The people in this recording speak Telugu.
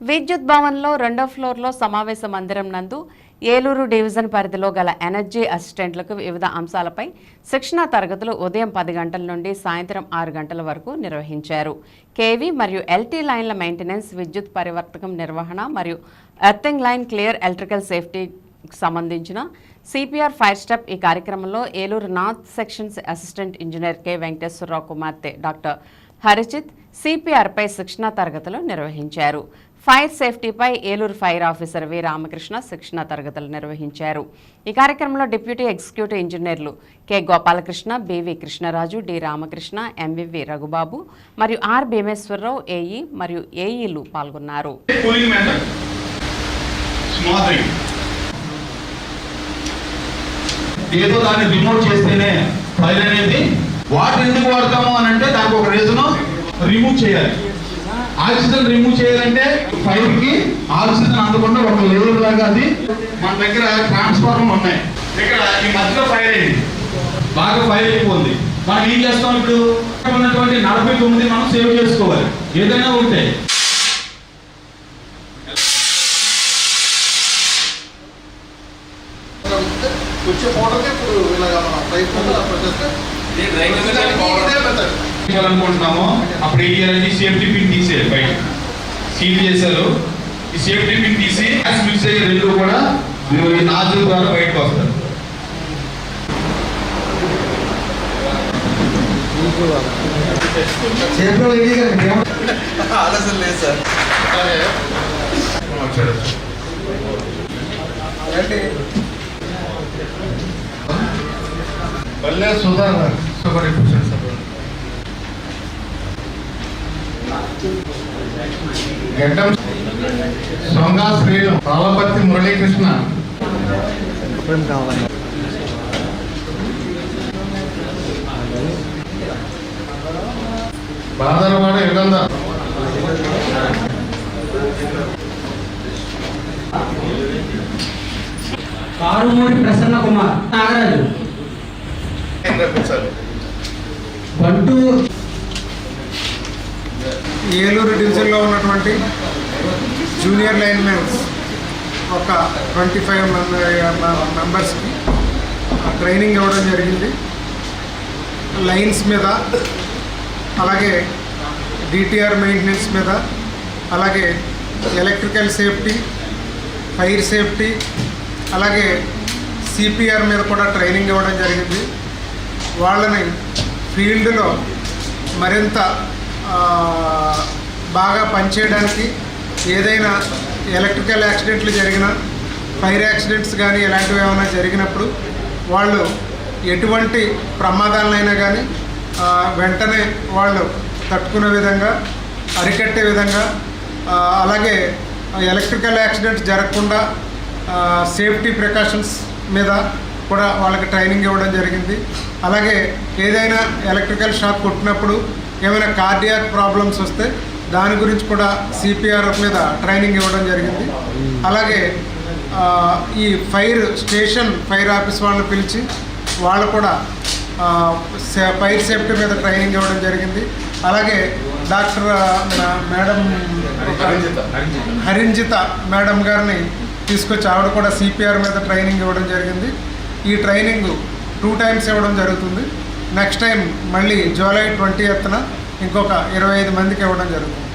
విద్యుత్ భవన్లో రెండో ఫ్లోర్లో సమావేశ మందిరం నందు ఏలూరు డివిజన్ పరిధిలో గల ఎనర్జీ అసిస్టెంట్లకు వివిధ అంశాలపై శిక్షణా తరగతులు ఉదయం పది గంటల నుండి సాయంత్రం ఆరు గంటల వరకు నిర్వహించారు. కేవీ మరియు ఎల్టీ లైన్ల మెయింటెనెన్స్ విద్యుత్ పరివర్తకం నిర్వహణ మరియు earthing line clear electrical safety సంబంధించిన సిపిఆర్ ఫైర్ స్టెప్ ఈ కార్యక్రమంలో Eluru north sections assistant engineer K. Venkateswararao కుమార్తె డాక్టర్ హరిచిత్ సిపిఆర్పై శిక్షణా తరగతులు నిర్వహించారు. Fire సేఫ్టీపై Eluru fire officer V Ramakrishna శిక్షణా తరగతులు నిర్వహించారు. ఈ కార్యక్రమంలో డిప్యూటీ ఎగ్జిక్యూటివ్ ఇంజనీర్లు K Gopalakrishna BV Krishnaraju D Ramakrishna MVV Raghubabu మరియు ఆర్ భీమేశ్వరరావు ఏఈ మరియు ఏఈలు పాల్గొన్నారు. ఏదో దాన్ని రిమోట్ చేస్తేనే ఫైల్ అనేది వాటర్ ఎందుకు వాడతాము అని అంటే దానికి ఒక రీజన్ రిమూవ్ చేయాలి. ఆక్సిజన్ రిమూవ్ చేయాలంటే పైప్కి ఆక్సిజన్ అందకుండా ఒక లేయర్ లాగా అది. మన దగ్గర ట్రాన్స్ఫార్మర్ ఉన్నాయి. ఇక్కడ ఈ మధ్యలో ఫైర్ అయింది. బాగా ఫైర్ అయిపోయింది మనం ఏం చేస్తాం ఇప్పుడు? ఉన్నటువంటి నలభై తొమ్మిది మనం సేవ్ చేసుకోవాలి. ఏదైనా ఉంటే. వచ్చే ఫోటోకి ఇప్పుడు ఇలాగ మన ప్రయత్నం అప్పుడు చేస్తే చేయాలనుకుంటున్నామో అప్పుడు ఏం చేయాలంటే సేఫ్టీ పిన్ తీసేయాలి బయట సీల్ చేశారు. ఈ సేఫ్టీ పిన్ తీసి గ్యాస్ మిక్స్ అయ్యే రెండు కూడా ఈ నాజుల ద్వారా బయటకు వస్తారు ఆలస్యం లేదు సార్. అలాగే. వచ్చాడు ఏంటి పల్లె సుధాకర్ సూపర్ ఎఫిషియెంట్ గడ్డం సొంగ శ్రీను పాలపర్తి మురళీకృష్ణ. బాదరవాడ యుగంధర్ కారుమూరి ప్రసన్న కుమార్ నాగరాజు. బంటు. ఏలూరు డివిజన్లో ఉన్నటువంటి జూనియర్ లైన్ ఒక ట్వంటీ ఫైవ్ మెంబర్స్కి ట్రైనింగ్ ఇవ్వడం జరిగింది. లైన్స్ మీద అలాగే డిటిఆర్ మెయింటెనెన్స్ మీద అలాగే ఎలక్ట్రికల్ సేఫ్టీ ఫైర్ సేఫ్టీ అలాగే సిపిఆర్ మీద కూడా ట్రైనింగ్ ఇవ్వడం జరిగింది. వాళ్ళని ఫీల్డ్లో మరింత బాగా పనిచేయడానికి ఏదైనా ఎలక్ట్రికల్ యాక్సిడెంట్లు జరిగినా ఫైర్ యాక్సిడెంట్స్ కానీ ఇలాంటివి ఏమైనా జరిగినప్పుడు వాళ్ళు ఎటువంటి ప్రమాదాలనైనా కానీ వెంటనే వాళ్ళు తట్టుకునే విధంగా అరికట్టే విధంగా అలాగే ఎలక్ట్రికల్ యాక్సిడెంట్స్ జరగకుండా సేఫ్టీ ప్రికాషన్స్ మీద కూడా వాళ్ళకి ట్రైనింగ్ ఇవ్వడం జరిగింది. అలాగే ఏదైనా ఎలక్ట్రికల్ షాక్ కొట్టినప్పుడు ఏమైనా కార్డియాక్ ప్రాబ్లమ్స్ వస్తే దాని గురించి కూడా సిపిఆర్ మీద ట్రైనింగ్ ఇవ్వడం జరిగింది. అలాగే ఈ ఫైర్ స్టేషన్ ఫైర్ ఆఫీస్ వాళ్ళని పిలిచి వాళ్ళు కూడా ఫైర్ సేఫ్టీ మీద ట్రైనింగ్ ఇవ్వడం జరిగింది. అలాగే doctor madam Harinjitha. Harinjitha madam గారిని తీసుకొచ్చి ఆవిడ కూడా సిపిఆర్ మీద ట్రైనింగ్ ఇవ్వడం జరిగింది. ఈ ట్రైనింగ్ టూ టైమ్స్ ఇవ్వడం జరుగుతుంది. నెక్స్ట్ టైం మళ్ళీ జూలై ట్వంటీ ఎత్తున ఇంకొక ఇరవై ఐదు మందికి ఇవ్వడం జరుగుతుంది.